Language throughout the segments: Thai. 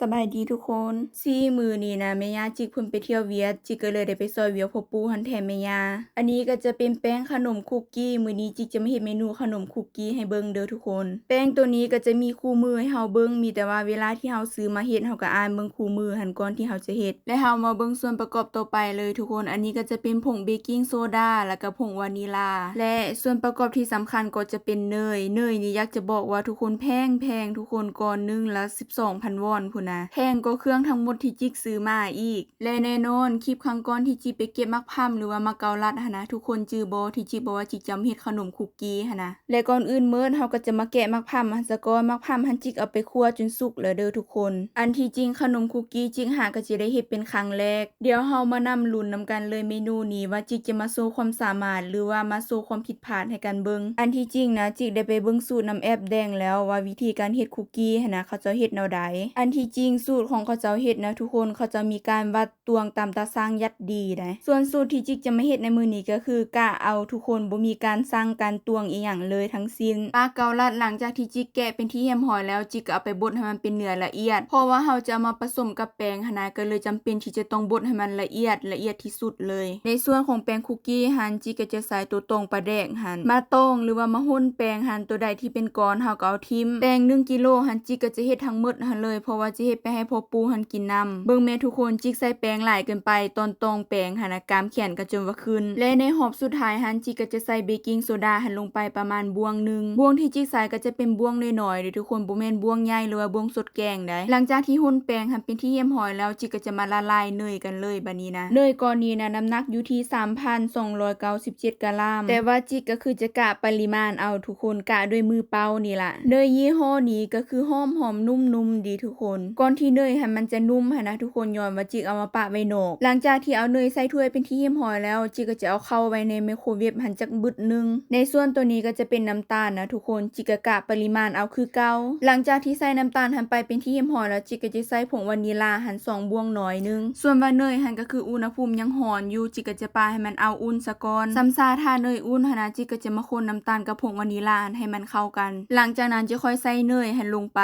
สบายดีทุกคนซี่มือนี้นะแม่ย่าจิกเพิ่นไปเที่ยวเวียดจิกก็เลยได้ไปซอยเวียพ่อปูหันแทนแม่ย่าอันนี้ก็จะเป็นแป้งขนมคุกกี้ มือนี้จิกจะไมาเฮ็ดเมนูขนมคุกกี้ให้เบิ่งเด้อทุกคน แป้งตัวนี้ก็จะมีคู่มือให้เฮาเบิ่งมีแต่ว่าเวลาที่เฮาซื้อมาเฮ็ดเฮาก็อ่านเบิ่งคู่มือหันก่อนที่เฮาจะเฮ็ดและเฮามาเบิ่งส่วนประกอบต่อไปเลยทุกคน อันนี้ก็จะเป็นผงเบกกิ้งโซดาแล้วก็ผงวานิลา และส่วนประกอบที่สำคัญก็จะเป็นเนย เนยนี่อยากจะบอกว่าทุกคนแพงแพงทุกคนก่อนนึงละ12,000วอนพุ่นนะแพงก็เครื่องทั้งหมดที่จิกซื้อมาอีก และแน่นอนคลิปครั้งก่อนที่จิกไปเก็บมักพัมหรือว่ามักเกาลัดหันะทุกคนจื้อบ่ที่จิกบอกว่าจิกจำเฮ็ดขนมคุกกี้หันะและก่อนอื่นเมิดเฮาก็จะมาแกะมักพัมหันซะก่อนมักพัมหันจิกเอาไปคั่วจนสุกแล้วเด้อทุกคน อันที่จริงขนมคุกกี้จิกหาก็สิได้เฮ็ดเป็นครั้งแรก เดี๋ยวเฮามานำลุ้นนำกันเลยเมนูนี้ว่าจิกจะมาโชว์ความสามารถ หรือว่ามาโชว์ความผิดพลาดให้กันเบิงอันที่จริงนะจิกได้ไปเบิงสูตรน้ำแอปแดงแล้วว่าวิธีการเฮ็ดคุกกี้หันะเขาจ้าเฮ็ดแนวใดอันที่ริงสูตรของเขาเจ้าเฮ็ดนะทุกคนเขาจะมีการวัดตวงตามตาสร้างยัดดีนะส่วนสูตรที่จิกจะมาเฮ็ดในมือนี้ก็คือกะเอาทุกคนบ่มีการสร้างการตวงอีหยังเลยทั้งสิ้นปลาเกาลัดหลังจากที่จิกแกะเป็นที่เหี่ยมหอยแล้วจิกก็เอาไปบดให้มันเป็นเนื้อละเอียด เพราะว่าเราจะมาผสมกับแป้งหนนะก็เลยจำเป็นที่จะต้องบดให้มันละเอียดละเอียดที่สุดเลย ในส่วนของแป้งคุกกี้หันจิกก็จะใส่ตัวตรงปลาแดกหันมาต้งหรือว่ามาหุ่นแป้งหันตัวใดที่เป็นก้อนเฮาก็เอาทิ่มแป้ง1กิโลหันจิกก็จะเฮ็ดทั้งหมดหันเลยเพราะว่าจะเฮ็ดไปให้พ่อปู่หันกินนํเบิ่งแม่ทุกคนจิกใส่แป้งหลายเกินไปตอนตรงแป้งหันกามแขนก็จนว่าขึ้น และในหอบสุดท้ายหันจิกก็จะใส่เบกกิ้งโซดาหันลงไปประมาณบวงหนึงบวงที่จิกใส่ก็จะเป็นบวงน้อยๆเด้อทุกคนบ่แม่นบวงใหญ่หรือว่าบวงสดแกงได้หลังจากที่หุ่นแป้งหันเป็นที่เยี่ยมหอยแล้วจิกก็จะมาละลายเนยกันเลยบัดนี้นะเนยก้อนนี้นะน้ำหนักอยู่ที่ 3,297กะลัมแต่ว่าจิกก็คือจะกะปริมาณเอาทุกคนกะด้วยมือเปล่านี่ล่ะเนยยี่ห้อนี้ก็คือหอมหอมนุ่มๆดีทุกคนก่อนที่เนยหันมันจะนุ่มหันนะทุกคนย้อนว่าจิกเอามาปะไว้โหนกหลังจากที่เอาเนยใส่ถ้วยเป็นที่เยี่ยมหอยแล้ว จิกก็จะเอาเข้าไว้ในไมโครเวฟหันจักบึดหนึง ในส่วนตัวนี้ก็จะเป็นน้ำตาลนะทุกคนจิกก็กะปริมาณเอาคือเก่าหลังจากที่ใส่น้ำตาลหันไปเป็นที่เยี่ยมหอยแล้วจิกก็จะใส่ผงวานิลาหันสองบวงหน่อยหนึง ส่วนว่าเนยหันก็คืออุณหภูมิยังหอนอยู่จิกก็จะปาให้มันเอาอุ่นซะก่อนซ้ำซาถ้าเนยอุ่นหันนะจิกก็จะมาคนน้ำตาลกับผงวานิลาให้มันเข้ากัน หลังจากนั้นจะค่อยใส่เนยหันลงไป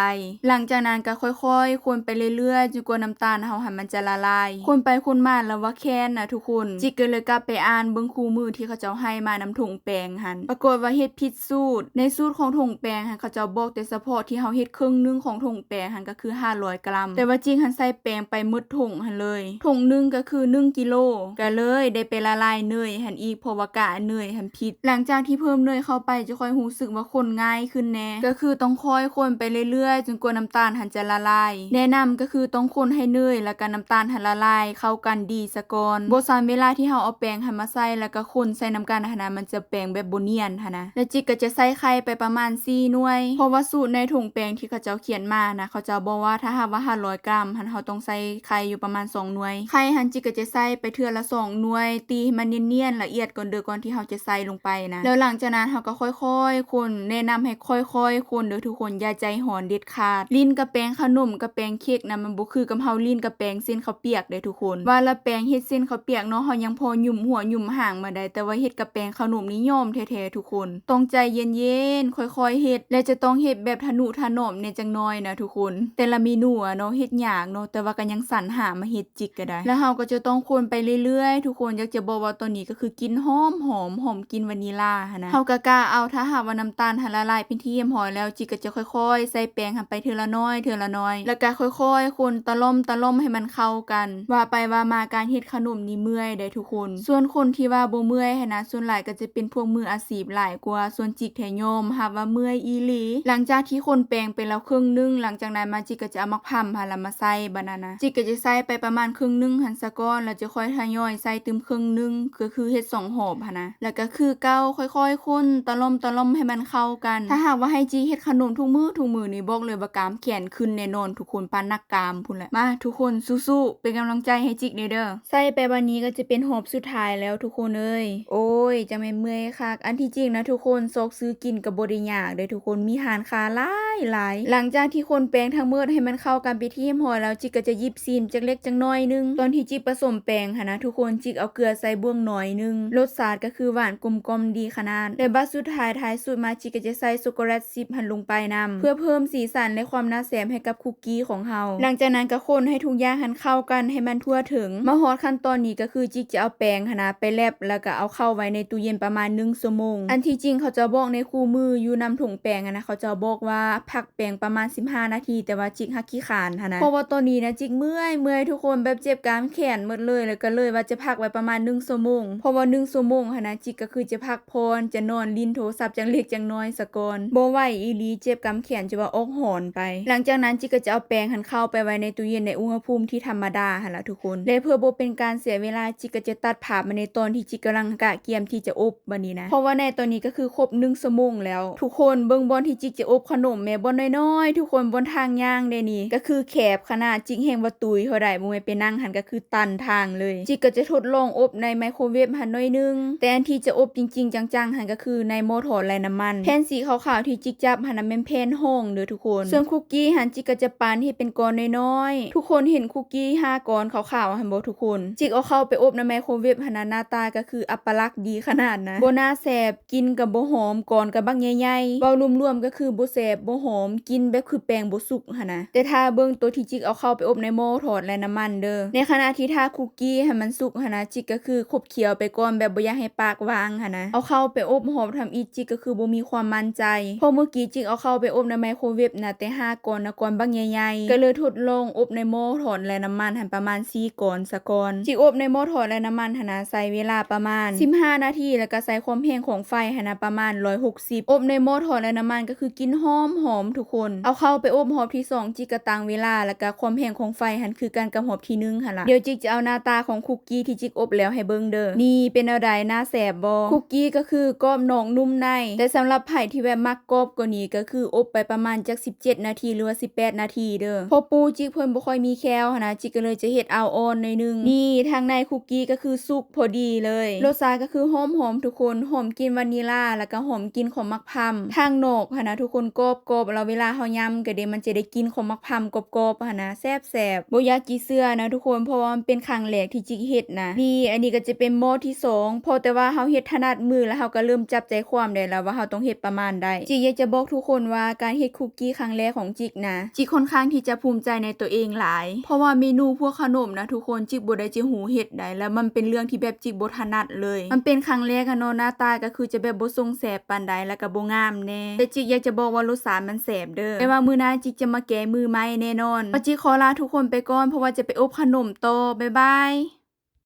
หลังจากนั้นก็ค่อยๆคนไปเรื่อยๆจนกว่าน้ำตาลเฮาหันมันจะละลาย คนไปคนมาแล้วว่าแค้นนะทุกคน จิกก็เลยกลับไปอ่านเบิ่งคู่มือที่เขาเจ้าให้มาน้ำถุงแป้งหันปรากฏว่าเฮ็ดผิดสูตร ในสูตรของถุงแป้งหันเขาเจ้าบอกแต่เฉพาะที่เฮาเฮ็ดครึ่งหนึงของถุงแป้งหันก็คือ 500 กรัม แต่ว่าจิกหันใส่แป้งไปหมดถุงหันเลยถุงหนึงก็คือ1กิโลก็เลยได้ไปละลายเนยหันอีกเพราะว่ากะเนยหันผิด หลังจากที่เพิ่มเนยเข้าไปจะค่อยรู้สึกว่าคนง่ายขึ้นแน่ก็คือต้องค่อยคนไปเรื่อยๆ จนกว่าน้ำตาลหันจะละลายแนะนำก็คือต้องคนให้เนยแล้วก็น้ำตาลหันละลายเข้ากันดีซะก่อนบ่ซันเวลาที่เฮาเอาแป้งหันมาใส่แล้วก็คนใส่น้ำกันหนะมันจะแป้งแบบบ่เนียนหันนะแล้วจิกก็จะใส่ไข่ไปประมาณ4หน่วย เพราะว่าสูตรในถุงแป้งที่เขาเจ้าเขียนมานะเขาเจ้าบอกว่าถ้าหากว่า500กรัมหันเฮาต้องใส่ไข่อยู่ประมาณ2หน่วยไข่หันจิกก็จะใส่ไปเทื่อละ2หน่วย ตีให้มันเนียนๆละเอียดก่อนเด้อก่อนที่เฮาจะใส่ลงไปนะแล้วหลังจากนั้นเฮาก็ค่อยๆคนแนะนำให้ค่อยๆคนเด้อทุกคนอย่าใจหอนเด็ดขาด ลิ้นกับแป้งขนมกับแป้งเค้กนะมันบ่คือกับเฮาลิ้นกับแป้งเส้นข้าวเปียกเด้ทุกคน ว่าละแป้งเฮ็ดเส้นข้าวเปียกเนาะเฮายังพอหยุ่มหัวหยุ่มหางมาได้แต่ว่าเฮ็ดกับแป้งขนมนี่ยมแท้ๆทุกคนต้องใจเย็นๆค่อยๆเฮ็ดและจะต้องเฮ็ดแบบทะนุถนอมเนี่ยจังน้อยนะทุกคน แต่ละเมนูอะเนาะเฮ็ดยากเนาะแต่ว่าก็ยังสรรหามาเฮ็ดจิกก็ได้ แล้วเฮาก็จะต้องคนไปเรื่อยๆ ทุกคนอยากจะบอกว่าตัวนี้ก็คือกินหอมหอมหอมกินวานิลลาหนะเฮาก็กล้าเอาถ้าหากว่าน้ำตาลหละลายเป็นที่เยี่ยมหอยแล้วจิกก็จะค่อยๆ ใส่แป้งหันไปเทื่อละน้อยเทื่อละน้อยแล้วก็ค่อยๆคนตะล่อมตะล่อมให้มันเข้ากัน ว่าไปว่ามาการเฮ็ดขนมนี่เมื่อยได้ทุกคน ส่วนคนที่ว่าบ่เมื่อยหันะส่วนหลายก็จะเป็นพวกมืออาชีพหลายกว่าส่วนจิกแทยมหาว่าเมื่อยอีหลี หลังจากที่คนแปลงไปแล้วครึ่งหนึง หลังจากนั้นมาจิกก็จะเอามาพัมหันแล้วมาใส่บานานะจิกก็จะใส่ไปประมาณครึ่งหนึงหันซะก่อนแล้วจะค่อยทยอยใส่ตึมครึ่งหนึงก็คือเฮ็ดสองหอบหนะแล้วก็คือเก้าค่อยๆคนตะล่อมตะล่อมให้มันเข้ากัน ถ้าหากว่าให้จีเฮ็ดขนมทุกมือทุกมือนี่บอกเลยว่ากามแขนขึ้นแน่นอนทุกคนปานนักกามพุ่นแหละมาทุกคนสู้ๆเป็นกำลังใจให้จิกเด้อใส่ไปวันนี้ก็จะเป็นหอบสุดท้ายแล้วทุกคนเอ้ยโอ้ยจะไม่เมื่อยคักอันที่จริงนะทุกคนซอกซื้อกินกับบริยากเด้ทุกคนมีหารคาหลายหลายหลังจากที่คนแปลงทั้งหมดให้มันเข้ากันไปที่เรียบร้อยแล้วจิกก็จะยิบซีมจักเล็กจักน้อยนึงตอนที่จิกผสมแป้งค่ะนะทุกคนจิกเอาเกลือใส่บ้วงหน่อยนึงรสชาติก็คือหวานกลมกลมดีขนาดและบัดสุดท้ายท้ายสุดมาจิกก็จะใส่ช็อกโกแลตซิปหันลงไปนำเพื่อเพิ่มสีสันและความน่าแสมให้กับคุกกี้ีของเฮาหลังจากนั้นก็คนให้ทุกอย่างหันเข้ากันให้มันทั่วถึงมาฮอดขั้นตอนนี้ก็คือจิกจะเอาแป้งหนะไปแลบแล้วก็เอาเข้าไว้ในตู้เย็นประมาณ1ชั่วโมง อันที่จริงเขาจะบอกในคู่มืออยู่นำถุงแป้งนะเขาจะบอกว่าพักแป้งประมาณ 15 นาที แต่ว่าจิกฮักขี้ขานหนะเพราะว่าตอนนี้นะจิกเมื่อยเมื่อยทุกคนแบบเจ็บกรามแขนหมดเลยแล้วก็เลยว่าจะพักไว้ประมาณ1ชั่วโมงเพราะว่า1ชั่วโมงหนะจิกก็คือจะพักพรจะนอนลิ้นโทรศัพท์จังเล็กจังน้อยสะกอนบ่ไหวอีหลีเจ็บกรามแขนจะว่าอกหอนไป หลังจากนั้นจิกก็จะเอาแป้งหันเข้าไปไว้ในตู้เย็นในอุณหภูมิที่ธรรมดาหันละทุกคนและเพื่อบ่เป็นการเสียเวลาจิกก็จะตัดภาพมาในตอนที่จิกกำลังกะเกียมที่จะอบบัดนี้นะ เพราะว่าในตอนนี้ก็คือครบ1ชั่วโมงแล้ว ทุกคนเบิ่งบอนที่จิกจะอบขนมแม่บอนน้อยๆทุกคนบนทางย่างได้นี่ก็คือแคบขนาดจิกแห่งว่าตุยเท่าใดบ่แม่นไปนั่งหันก็คือตันทางเลย จิกก็จะทดลองอบในไมโครเวฟหันน้อยนึงแต่อันที่จะอบจริง ๆ จังๆหันก็คือในหม้อทอไร้น้ำมันแผ่นสีขาวๆที่จิกจับหันน่ะแม่นแผ่นห้องเด้อทุกคน ส่วนคุกกี้หันจิกก็จะปานให้เป็นก้อนน้อยๆ ทุกคนเห็นคุกกี้ห้าก้อนขาวๆหันบ่ทุกคน จิกเอาเข้าไปอบในไมโครเวฟหันน่ะหน้าตาก็คืออัปลักษณ์ดีขนาดนะบ่น่าแสบกินกับบ่หอมก่อนกับบักใหญ่ๆเว้ารวมๆก็คือบ่แสบบ่หอมกินแบบคือแป้งบ่สุกหั่นนะแต่ถ้าเบิ่งตัวที่จิกเอาเข้าไปอบในหม้อทอดและน้ำมันเด้อในขณะที่ถ้าคุกกี้ให้มันสุกหั่นนะจิกก็คือขบเคี้ยวไปก่อนแบบบ่อยากให้ปากวางหั่นนะเอาเข้าไปอบหอมทำอีจิกก็คือบ่มีความมั่นใจเพราะเมื่อกี้จิกเอาเข้าไปอบในไมโครเวฟนะแต่ห้าก้อนนะก้อนบักใหญ่ๆก็เลยทดลองอบในหม้อทอดและน้ำมันหันประมาณ4ก้อนซะก่อนจิอบในหม้อทอดและน้ำมันหันใส่เวลาประมาณ 15 นาทีแล้วก็ใส่ความแห้งของไฟหันประมาณ 160 อบในหม้อทอดและน้ำมันก็คือกินหอมหอมทุกคน เอาเข้าไปอบหอบที่ 2 จิกกระตังเวลาแล้วก็ความแห้งของไฟหันคือการกำหอบที่หนึงหั่นล่ะเดี๋ยวจิกจะเอาหน้าตาของคุกกี้ที่จิกอบแล้วให้เบิ่งเด้อนี่เป็นแนวใดหน้าแสบบ่คุกกี้ก็คือกรอบนอกนุ่มใน แต่สำหรับไผ่ที่แบบมักกรอบกว่านี้ก็คืออบไปประมาณจัก17 นาทีหรือว่า18 นาทีเด้อเพอปูจิกเพิ่นบ่ค่อยมีแคลหันนะจิกก็เลยจะเฮ็ดเอาอ่อนหน่อยนึงนี่ทางในคุกกี้ก็คือสุกพอดีเลยรสชาติก็คือหอมหอมๆทุกคนหอมกลินวานิลลาแล้วก็หอมกลินของมักพร้ำทางนอกหันนะทุกคนกรอบกรอบๆแล้วเวลาเฮายำก็เดี๋ยวมันจะได้กลินของมักพร้ำกรอบกรอบๆหันนะแซ่บแซ่บบ่อยากจีเสื้อนะทุกคนเพราะว่ามันเป็นครั้งแรกที่จิกเฮ็ดนะนี่อันนี้ก็จะเป็นหม้อที่สองพอแต่ว่าเฮาเฮ็ดถนัดมือแล้วเฮาก็เริ่มจับใจความได้แล้วว่าเฮาต้องเฮ็ดประมาณใดจิกอยากจะบอกทุกคนว่าการเฮ็ดคุกกี้ครั้งแรกของจิกนะจิกค่อนข้างที่จะภูมิใจในตัวเองหลาย เพราะว่าเมนูพวกขนมนะทุกคนจิกบดได้จิหูเห็ดได้แล้วมันเป็นเรื่องที่แบบจิกบ่ถนัดเลย มันเป็นครั้งแรกอะเนาะหน้าตาก็คือจะแบบบดทรงแสบปานใดแล้วก็บ่งามแน่แต่จิกอยากจะบอกว่ารสชาติมันแสบเด้อแต่ว่ามือหน้าจิกจะมาแก้มือไม่แน่นอนปะจิขอลาทุกคนไปก่อนเพราะว่าจะไปอบขนมโตบ๊ายบาย